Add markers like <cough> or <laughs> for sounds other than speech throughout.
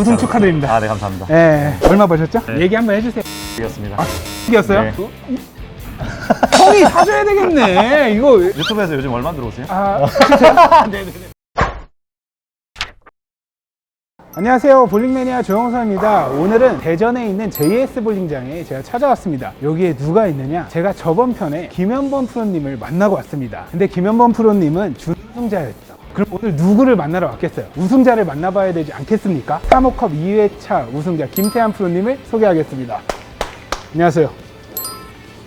우승 축하드립니다. 아, 네, 감사합니다. 예, 얼마 버셨죠? 네. 얘기 한번 해주세요. 이겼습니다. 이겼어요? 네. 형이 사줘야 되겠네. 이거 유튜브에서 요즘 얼마 들어오세요? 아, <laughs> 네네네. 안녕하세요. 볼링매니아 조영서입니다. 오늘은 대전에 있는 JS 볼링장에 제가 찾아왔습니다. 여기에 누가 있느냐? 제가 저번 편에 김현범 프로님을 만나고 왔습니다. 근데 김현범 프로님은 준우승자였죠. 그럼 오늘 누구를 만나러 왔겠어요? 우승자를 만나봐야 되지 않겠습니까? 3호컵 2회차 우승자 김태환 프로님을 소개하겠습니다. 안녕하세요.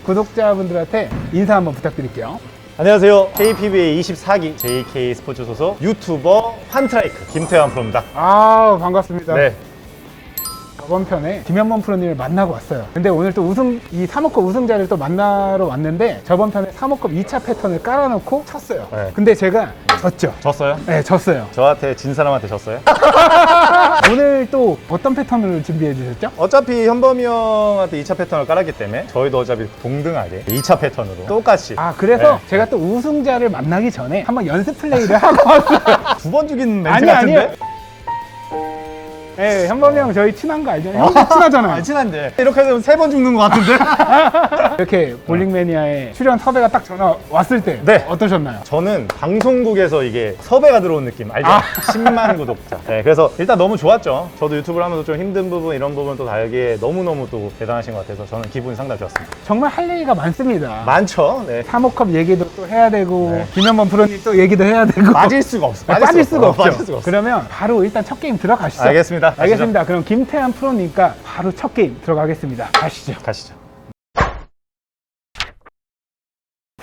구독자분들한테 인사 한번 부탁드릴게요. 안녕하세요. KPBA 24기 JK 스포츠 소속 유튜버 환트라이크 김태환 프로입니다. 아 반갑습니다. 네. 저번 편에 김현범 프로님을 만나고 왔어요. 근데 오늘 또 우승, 이 3호컵 우승자를 또 만나러 왔는데 저번 편에 3호컵 2차 패턴을 깔아놓고 쳤어요. 네. 근데 제가 졌죠. 졌어요? 네, 졌어요. 저한테 진 사람한테 졌어요? <laughs> 오늘 또 어떤 패턴을 준비해 주셨죠? 어차피 현범이 형한테 2차 패턴을 깔았기 때문에 저희도 어차피 동등하게 2차 패턴으로 똑같이 아, 그래서 네. 제가 또 우승자를 만나기 전에 한번 연습 플레이를 <laughs> 하고 왔어요. 두 번 죽인 멘트 아니, 같은데? 아니에요. 네, 현범이 형 저희 친한 거 알잖아요. 형도 친하잖아요. 아, 친한데 이렇게 되면 세번 죽는 것 같은데? <laughs> 이렇게 볼링매니아에 출연 섭외가 딱 전화 왔을 때 네. 어떠셨나요? 저는 방송국에서 이게 섭외가 들어온 느낌 알죠? 아. 10만 구독자. 네, 그래서 일단 너무 좋았죠. 저도 유튜브를 하면서 좀 힘든 부분 이런 부분 또 다르게 너무너무 또 대단하신 것 같아서 저는 기분이 상당히 좋았습니다. 정말 할 얘기가 많습니다. 많죠? 네. 3호컵 얘기도 또 해야 되고 네. 김현범 프로님 또 얘기도 해야 되고 빠질 수가 없어. 네, 빠질, 수가 없죠. 빠질 수가 없어. 그러면 바로 일단 첫 게임 들어가시죠. 알겠습니다. 가시죠. 알겠습니다. 그럼 김태환 프로니까 바로 첫 게임 들어가겠습니다. 가시죠. 가시죠.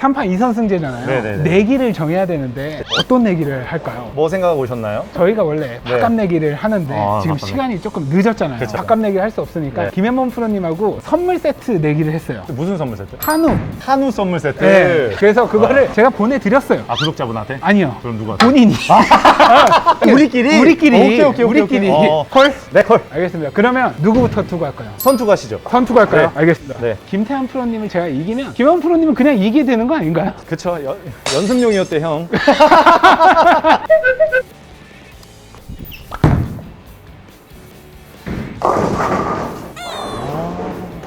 3판 2선승제잖아요. 네네네. 내기를 정해야 되는데 어떤 내기를 할까요? 뭐 생각하고 오셨나요? 저희가 원래 밥값 내기를 하는데 아, 지금 밥값 시간이 조금 늦었잖아요. 그쵸. 밥값 내기를 할 수 없으니까 네. 김현범 프로님하고 선물 세트 내기를 했어요. 무슨 선물 세트? 한우. 한우 선물 세트. 네. 그래서 그거를 제가 보내드렸어요. 아 구독자분한테? 아니요. 그럼 누구한테? 본인이. <laughs> 우리끼리? 우리끼리. 오케이, 오케이, 오케이, 우리끼리. 오케이. 어. 콜? 네 콜. 알겠습니다. 그러면 누구부터 투구 할까요? 선투 가시죠. 선투구 할까요? 네. 알겠습니다. 네. 김태환 프로님을 제가 이기면 김현 프로님은 그냥 이기게 되는 거 아닌가요? 그쵸. 연, 연습용이었대 형. <laughs>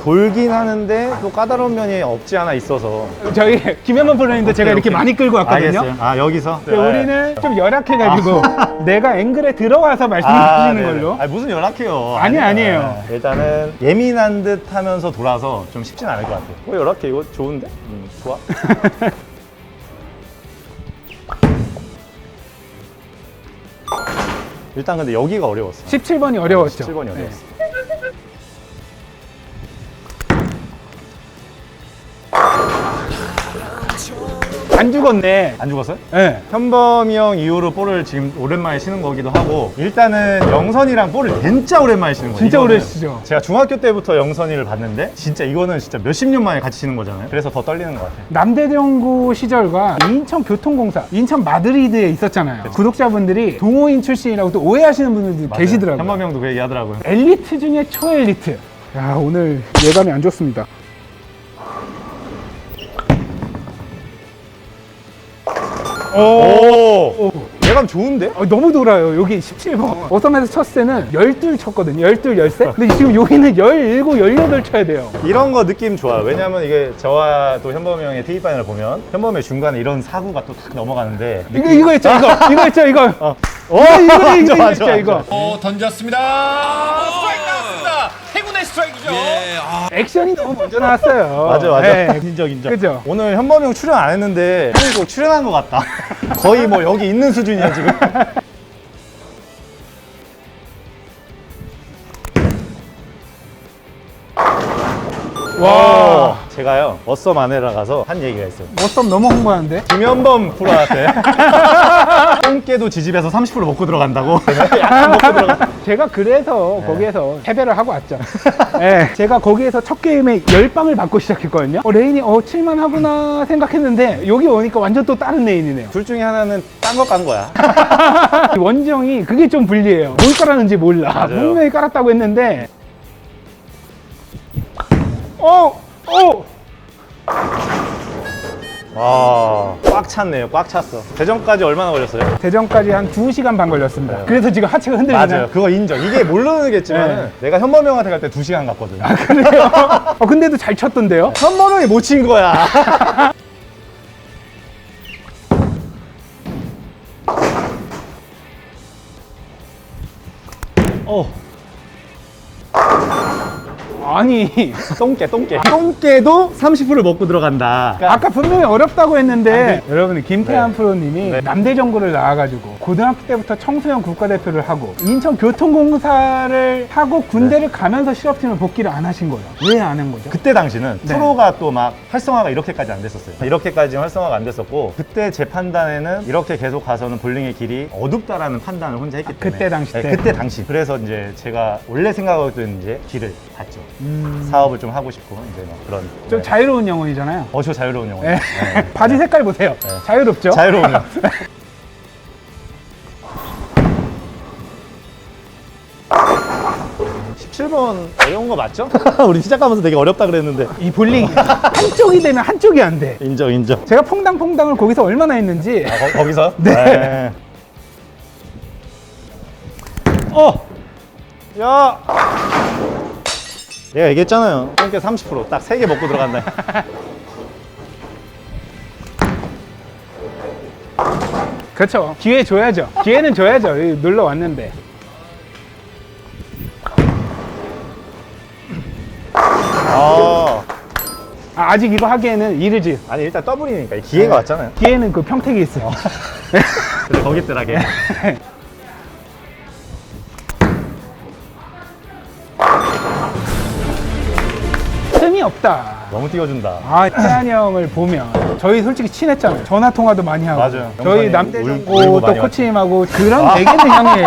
돌긴 하는데 또 까다로운 면이 없지 않아 있어서 저희 김현범 프로님도 제가 오케이, 이렇게 오케이. 많이 끌고 왔거든요. 알겠어요. 아 여기서? 근데 우리는 좀 열악해가지고 <laughs> 내가 앵글에 들어와서 말씀해 아, 주시는 네네. 걸로. 아니, 무슨 연락해요? 아니. 아니에요. 일단은 예민한 듯 하면서 돌아서 좀 쉽진 않을 것 같아요. 어, 연락해. 이거 좋은데? 음, 좋아. <laughs> 일단 근데 여기가 어려웠어. 17번이 어려웠죠. 17번이 네. 어려웠어. 안 죽었네. 안 죽었어요? 네. 현범이 형 이후로 볼을 지금 오랜만에 치는 거기도 하고 일단은 영선이랑 볼을 진짜 오랜만에 치는 거예요. 진짜 이거는. 오래 치죠. 제가 중학교 때부터 영선이를 봤는데 진짜 이거는 진짜 몇십 년 만에 같이 치는 거잖아요. 그래서 더 떨리는 것 같아요. 남대정구 시절과 인천 교통공사, 인천 마드리드에 있었잖아요. 구독자분들이 동호인 출신이라고 또 오해하시는 분들도 계시더라고요. 현범이 형도 그 얘기 하더라고요. 엘리트 중에 초엘리트. 야, 오늘 예감이 안 좋습니다. 오! 예감 좋은데? 어, 너무 돌아요. 여기 17번. 어썸에서 쳤을 때는 12 쳤거든요. 12, 13. 근데 지금 여기는 17, 18 쳐야 돼요. 이런 거 느낌 좋아요. 왜냐면 이게 저와 또 현범이 형의 테이파인을 보면 현범의 중간에 이런 사구가 또 탁 넘어가는데 이거, 이거 했죠, 이거. 이거 했죠, 이거. <laughs> 어. 이거, 이거, 이거, <laughs> 이거 했죠. 이거. 어, 던졌습니다. 스트라이크. 행운의 스트라이크죠. 예, 아, 액션이 너무 먼저 나왔어요. <laughs> 맞아 맞아 네. 인정 인정 그죠? 오늘 현범이 형 출연 안 했는데 형이 꼭 출연한 것 같다 <laughs> 거의 뭐 여기 있는 수준이야 지금 <laughs> 와. 제가요 어썸 아내라 가서 한 얘기가 있어요 머썸 너무 홍보하는데? 김현범 프로한테 <laughs> 똥개도 지집에서 30% 먹고 들어간다고 약간 먹고 들어가 제가 그래서 네. 거기에서 패배를 하고 왔죠. <laughs> 네, 제가 거기에서 첫 게임에 열방을 받고 시작했거든요. 어, 레인이 어, 칠만 하구나 생각했는데 여기 오니까 완전 또 다른 레인이네요. 둘 중에 하나는 딴 거 깐 거야 <laughs> 원정이 그게 좀 불리해요. 뭘 깔았는지 몰라. 맞아요. 분명히 깔았다고 했는데 어! 어! 와, 꽉 찼네요. 꽉 찼어. 대전까지 얼마나 걸렸어요? 대전까지 한 2시간 반 걸렸습니다. 그래서 지금 하체가 흔들리나요? 맞아요. 그거 인정. 이게 모르겠지만 네. 은 내가 현범형한테 갈 때 2시간 갔거든. 그래요? 어, 근데도 잘 쳤던데요? 현범형이 못 친 거야. <laughs> 아니 <laughs> 똥개, 똥개. 똥개도 30%를 먹고 들어간다. 아까 분명히 어렵다고 했는데 여러분 김태환 네. 프로님이 네. 남대전구를 나와가지고 고등학교 때부터 청소년 국가대표를 하고 인천교통공사를 하고 군대를 가면서 실업팀을 복귀를 안 하신 거예요 왜 안 한 거죠? 그때 당시는 네. 프로가 또 막 활성화가 이렇게까지 안 됐었어요. 이렇게까지 활성화가 안 됐었고 그때 제 판단에는 이렇게 계속 가서는 볼링의 길이 어둡다라는 판단을 혼자 했기 때문에 그때 당시 네, 때? 그때 당시 그래서 이제 제가 원래 생각하던 이제 길을 갔죠. 음, 사업을 좀 하고 싶고 이제 막 그런 좀 네. 자유로운 영혼이잖아요 어저 자유로운 영혼. 네. <laughs> 바지 색깔 보세요 네. 자유롭죠? 자유로운 영혼. <laughs> 십칠 번 어려운 거 맞죠? <laughs> 우리 시작하면서 되게 어렵다 그랬는데 이 볼링이 한쪽이 되면 한쪽이 안 돼 인정 인정. 제가 퐁당퐁당을 거기서 얼마나 했는지 아, 거, 거기서? 네. 어! 야! 내가 얘기했잖아요. 똥개 30%딱 3개 먹고 들어간다. <laughs> 그렇죠 기회 줘야죠 기회는 줘야죠 여기 놀러 왔는데 아. 아, 아직 이거 하기에는 이르지 아니, 일단 더블이니까 기회가 왔잖아요. 기회는 그 평택에 있어요 <laughs> 그래, 거기 있더라게. <laughs> 없다 너무 띄워준다. 아, 태한이 형을 보면 저희 솔직히 친했잖아요. 전화 통화도 많이 하고. 맞아요. 저희 영상에 울- 남대전고 울고 또 많이 코치님하고 그런 얘기는 형이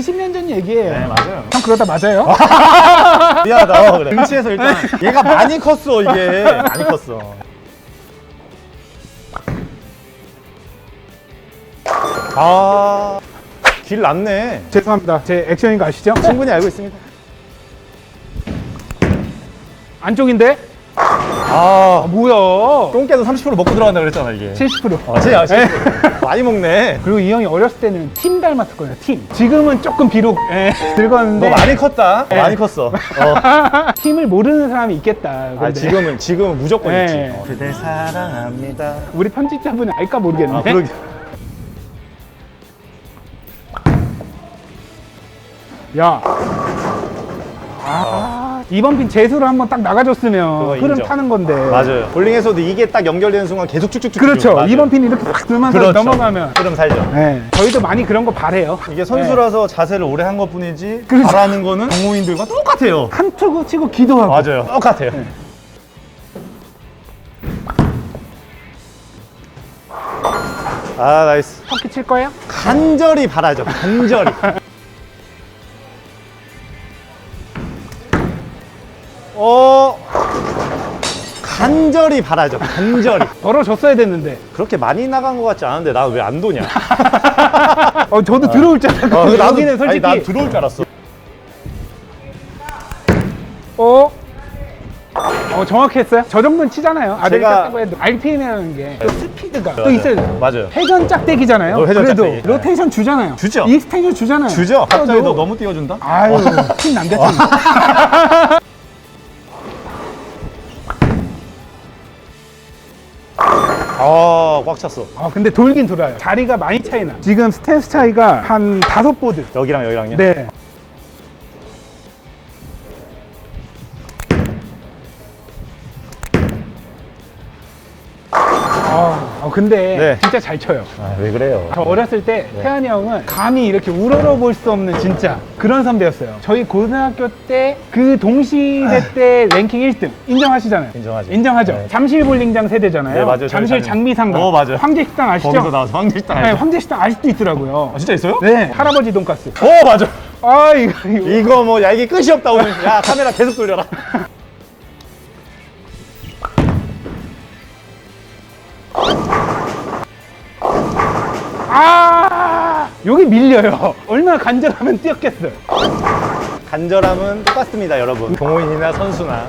20년 전 얘기예요. 네, 맞아요. 형 그러다 맞아요? <laughs> 미안하다. 어, 그래. 등치에서 일단 <laughs> 얘가 많이 컸어, 이게. 많이 컸어. 아. 길 났네. 죄송합니다. 제 액션인 거 아시죠? 충분히 알고 있습니다. 안쪽인데? 아. 아, 뭐야? 똥개도 30% 먹고 들어간다 그랬잖아, 이게. 70%. 아, 제 아시 많이 먹네. 그리고 이 형이 어렸을 때는 팀 닮았을 거예요. 팀. 지금은 조금 비록 예, 너 늙었는데 많이 컸다. 많이 컸어. 어. <laughs> 팀을 모르는 사람이 있겠다. 아, 근데 지금은, 지금은 무조건 네. 있지. 어. 그대 사랑합니다. 우리 편집자분은 알까 모르겠네. 아, 그러게. 야. 아, 이번 핀 재수로 한번 딱 나가줬으면 흐름 인정. 타는 건데. 맞아요. 볼링에서도 이게 딱 연결되는 순간 계속 쭉쭉쭉. 그렇죠. 맞아요. 이번 핀 이렇게 확 들면서 그렇죠. 넘어가면. 흐름 살죠. 네. 저희도 많이 그런 거 바래요. 이게 선수라서 자세를 오래 한 것 뿐이지 그렇죠. 잘하는 거는 동호인들과 똑같아요. 한 투구 치고 기도하고. 맞아요. 똑같아요. 아 나이스. 터키 칠 거예요? 간절히 바라죠. 간절히. <laughs> 간절히 바라죠. 간절히. 벌어줬어야 됐는데. 그렇게 많이 나간 것 같지 않은데 나왜안 도냐? <laughs> 어, 저도 들어올 줄 알았고. 어, 여기는 솔직히. 아니, 난 들어올 줄 알았어. 어? 어, 정확했어요? 저 정도는 치잖아요. 아들 제가- 해도 RPM이라는 게 또 스피드가 또 맞아요. 있어야 돼요. 맞아요. 회전 짝대기잖아요. 어, 회전 그래도 짝대기. 로테이션 주잖아요. 주죠. 익스텐션 주잖아요. 주죠? 갑자기 너 너무 띄워준다? 아유, 팀 남겼잖아. <laughs> 아, 꽉 찼어. 아, 근데 돌긴 돌아요. 자리가 많이 차이나. 지금 스탠스 차이가 한 다섯 보드. 여기랑 여기랑요? 네. 근데 네. 진짜 잘 쳐요. 아, 왜 그래요? 저 어렸을 때 네. 태환이 형은 감히 이렇게 우러러 볼 수 없는 진짜 그런 선배였어요. 저희 고등학교 때 그 동시대 때 랭킹 1등 인정하시잖아요. 인정하죠. 인정하죠. 네. 잠실 볼링장 세대잖아요. 네, 맞아요. 저희 잠실 잠실. 장미상가. 어, 맞아요. 황제식당 아시죠? 거기서 나와서 황제식당 네, 알죠? 황제식당 아직도 있더라고요. 아, 진짜 있어요? 네, 할아버지 돈가스. 어, 맞아. 아, 이거, 이거. 이거 뭐, 야, 이게 끝이 없다, 오늘. 야, 카메라 계속 돌려라. <laughs> 밀려요. 얼마나 간절하면 뛰었겠어요. 간절함은 똑같습니다, 여러분. 동호인이나 선수나.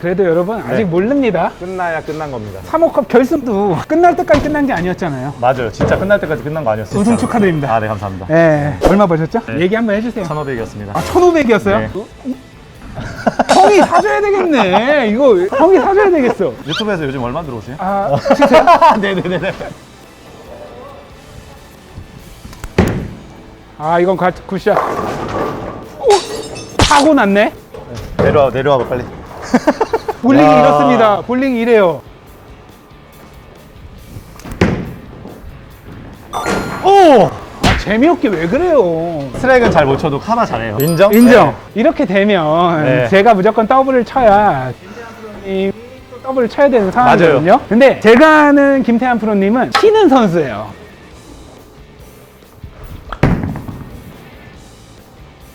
그래도 여러분 아직 네. 모릅니다. 끝나야 끝난 겁니다. 3호컵 결승도 끝날 때까지 끝난 게 아니었잖아요. 맞아요. 진짜 끝날 때까지 끝난 거 아니었어요? 우승. 축하드립니다. 아, 네, 감사합니다. 예. 얼마 버셨죠? 네. 얘기 한번 해주세요. 1,500이었습니다. 아, 1,500이었어요? 네. 형이 사줘야 되겠네. 이거 형이 사줘야 되겠어. 유튜브에서 요즘 얼마 들어오세요? 아? <laughs> 네네네네. 아, 이건 가, 굿샷. 오! 사고 났네? 내려와, 내려와봐, 빨리. <laughs> 볼링이 야. 이렇습니다. 볼링이 이래요. 오! 아, 재미없게 왜 그래요? 스트라이크는 잘 못 쳐도 카바 잘해요. 인정? 인정. 네. 이렇게 되면 네. 제가 무조건 더블을 쳐야 김태환 프로님이 또 더블을 쳐야 되는 상황이거든요. 맞아요. 근데 제가 아는 김태환 프로님은 치는 선수예요.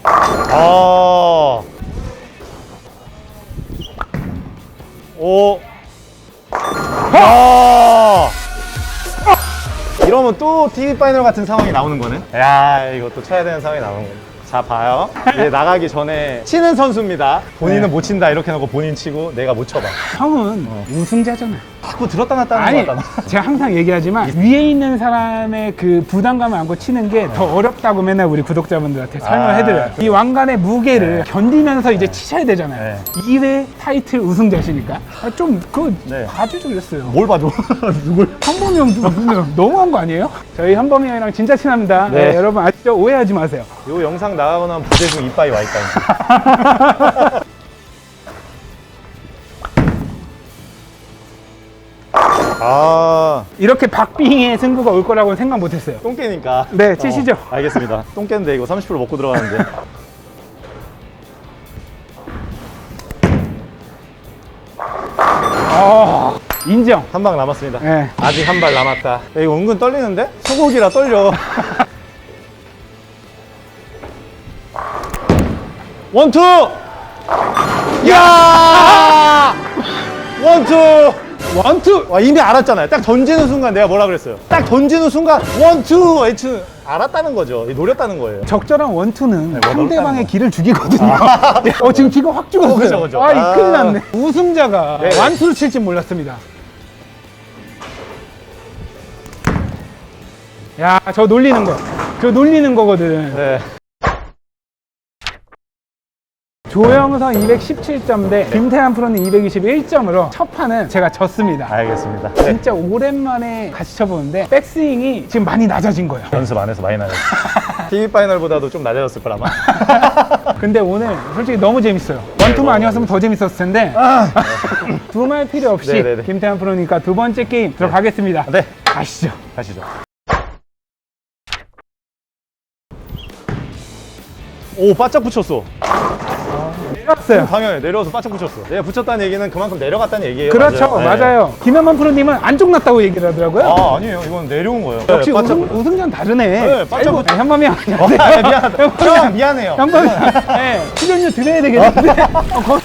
아. 오. 야. 이러면 또 TV 파이널 같은 상황이 나오는 거네. 야, 또 쳐야 되는 상황이 나오는 거네. 자, 봐요. 이제 나가기 전에 치는 선수입니다. 본인은 네. 못 친다 이렇게 해놓고 본인 치고 내가 못 쳐봐. 형은 우승자잖아요. 자꾸 들었다 놨다 하는 아니, 거 같다. 제가 항상 얘기하지만 <laughs> 위에 있는 사람의 그 부담감을 안고 치는 게 더 어렵다고 맨날 우리 구독자분들한테 설명을 아, 해드려요. 이 왕관의 무게를 네. 견디면서 이제 치셔야 되잖아요. 네. 2회 타이틀 우승자시니까 아, 좀 그거 네. 봐주셨어요. 뭘 봐줘? <laughs> 누굴? 현범이 형 누구면 너무한 거 아니에요? 저희 현범이 형이랑 진짜 친합니다. 네. 네, 여러분 아시죠? 오해하지 마세요. 요 영상 나가고 나면 부대중 이빠이 와 있다. <laughs> 아, 이렇게 박빙의 승부가 올 거라고는 생각 못했어요. 똥개니까. 네, 치시죠. 어, 알겠습니다. 똥개인데 이거 30% 먹고 들어가는데. 아, 인정. 한 방 남았습니다. 네. 아직 한 발 남았다. 야, 이거 은근 떨리는데? 소고기라 떨려. <laughs> 원투! 야! 원투! 원투. 와, 이미 알았잖아요. 딱 던지는 순간 내가 뭐라 그랬어요? 딱 던지는 순간 원투! 에츠 알았다는 거죠. 노렸다는 거예요. 적절한 원투는 뭐 상대방의 거. 기를 죽이거든요. <laughs> 어, 지금 기가 확 죽었어요. 어, 그죠, 그죠. 아, 이 아. 큰일 났네. 우승자가 네. 완투를 칠 줄 몰랐습니다. 야, 저 놀리는 거. 저 놀리는 거거든. 네. 조영선 217점 대 김태환 프로는 221점으로 첫 판은 제가 졌습니다. 알겠습니다. 네. 진짜 오랜만에 같이 쳐보는데 백스윙이 지금 많이 낮아진 거예요. 연습 안 해서 많이 낮았어. <laughs> TV 파이널보다도 좀 낮아졌을 거라마. <laughs> 근데 오늘 솔직히 너무 재밌어요. 원투만 아니었으면 더 재밌었을 텐데 <laughs> 두 말 필요 없이 네네네. 김태환 프로니까 두 번째 게임 들어가겠습니다. 네. 가시죠. 가시죠. 오, 바짝 붙였어. 내렸어요. 당연히 내려와서 바짝 붙였어. 내가 붙였다는 얘기는 그만큼 내려갔다는 얘기예요. 그렇죠. 맞아요. 네. 김현만 프로님은 안쪽 났다고 얘기를 하더라고요. 아, 아니에요. 이건 내려온 거예요. 역시 네, 바짝 우승, 우승전 다르네. 네, 바짝 아이고, 붙- 현범이 형 어, 안녕하세요. <laughs> 아, 미안하다. 형, 미안해요. 현범이 형. 네, 출연료 드려야 되겠는데. 어, 거-